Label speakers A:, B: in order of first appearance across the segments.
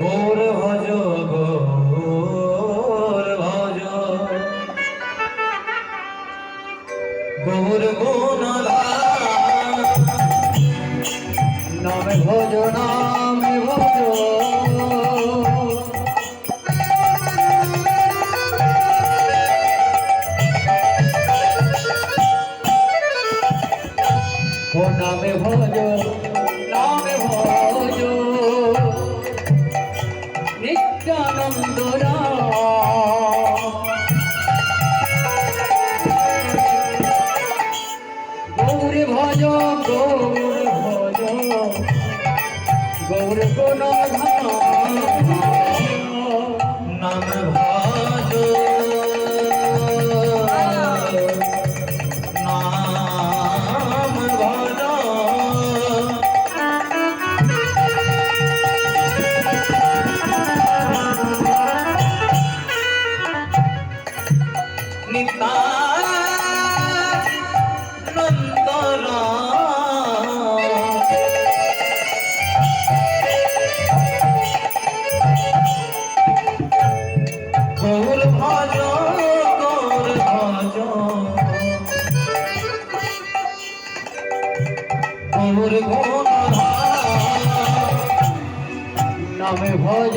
A: গোর ভজ গোর ভজ। গোর গুণ নামে ভজ নামে ভজ। নামে ভজ ভজ গৌর ভজ গৌর কোন নাম ভজ নাম ভজ নিতা ভজ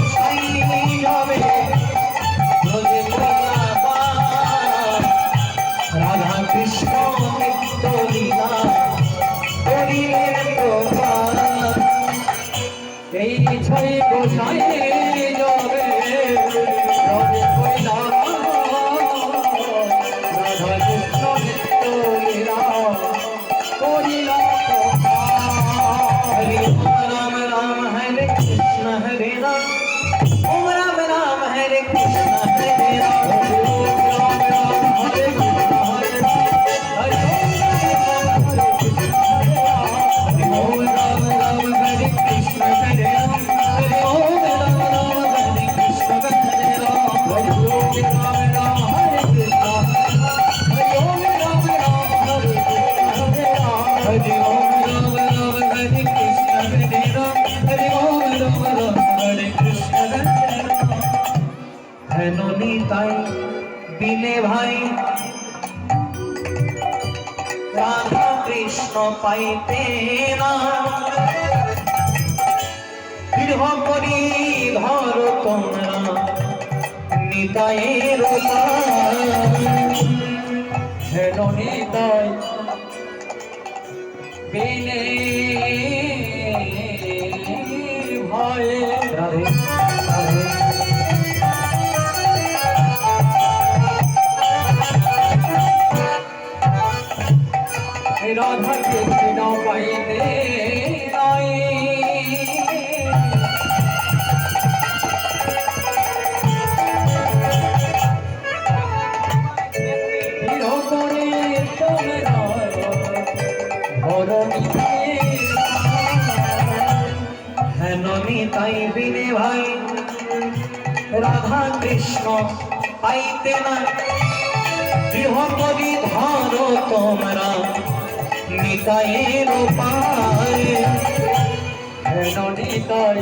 A: এই ছয় গোসাই জবে হেননি তাই বিনে ভাই রাধা কৃষ্ণ, পাইতে না। দৃঢ় করি ধর তোমরা নিতায়ের হেননি তাই Bene. রাধা কৃষ্ণ পাইতে না। গৃহপরি ধরো তোমরা নিতায়ের পায় নিতায়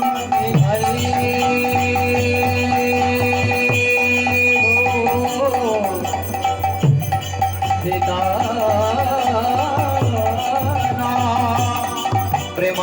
A: ಪ್ರೇಮ